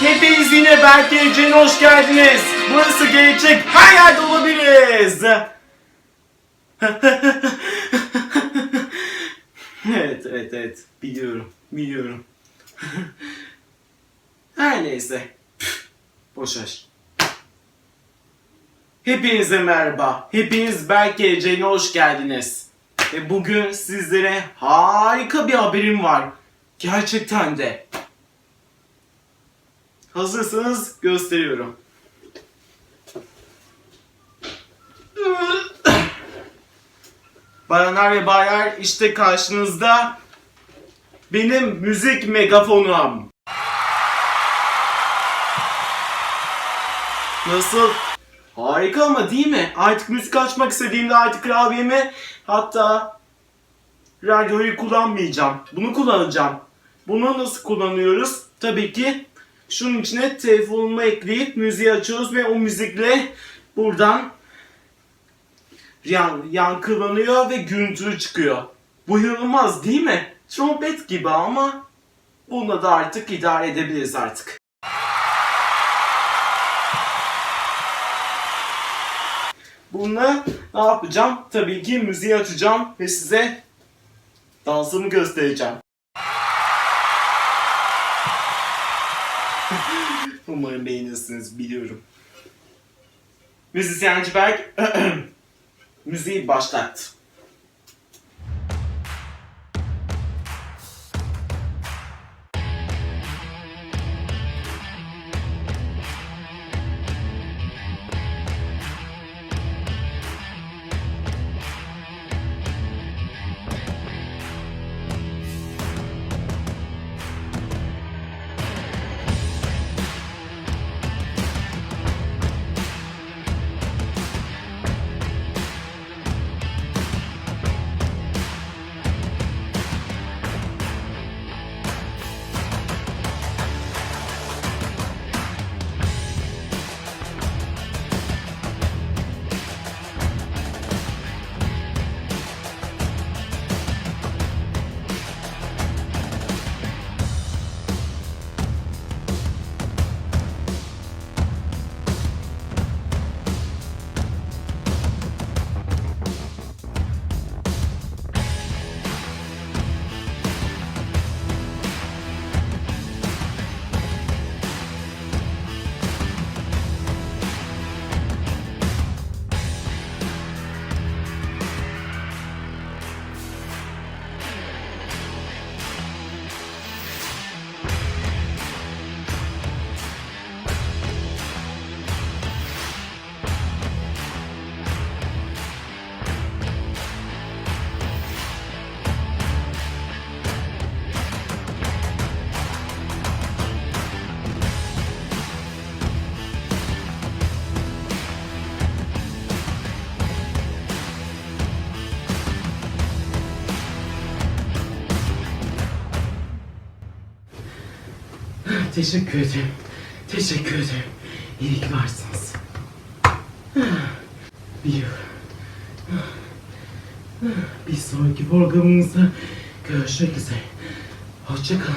Hepiniz yine Berk Geleceğine hoş geldiniz. Burası gelecek her yerde olabiliriz. evet evet evet biliyorum biliyorum. her neyse. Boşver. Hepinize merhaba. Hepiniz Berk Geleceğine hoş geldiniz. Ve bugün sizlere harika bir haberim var. Gerçekten de. Hazırsanız gösteriyorum. Bayanlar ve baylar işte karşınızda benim müzik megafonum. Nasıl? Harika ama değil mi? Artık müzik açmak istediğimde artık klavyemi hatta radyoyu kullanmayacağım. Bunu kullanacağım. Bunu nasıl kullanıyoruz? Tabii ki şunun içine telefonumu ekleyip müziği açıyoruz ve o müzikle buradan yan, yankılanıyor ve görüntülü çıkıyor. Bu inanılmaz değil mi? Trompet gibi ama bununla da artık idare edebiliriz artık. Bununla ne yapacağım? Tabii ki müziği açacağım ve size dansımı göstereceğim. Umarım beğenirsiniz biliyorum. Müzisyenci Berk müziği başlattı. Teşekkür ederim. Teşekkür ederim. İyi ki varsınız. Biliyorum. Bir sonraki programımızda görüşmek üzere. Hoşçakalın.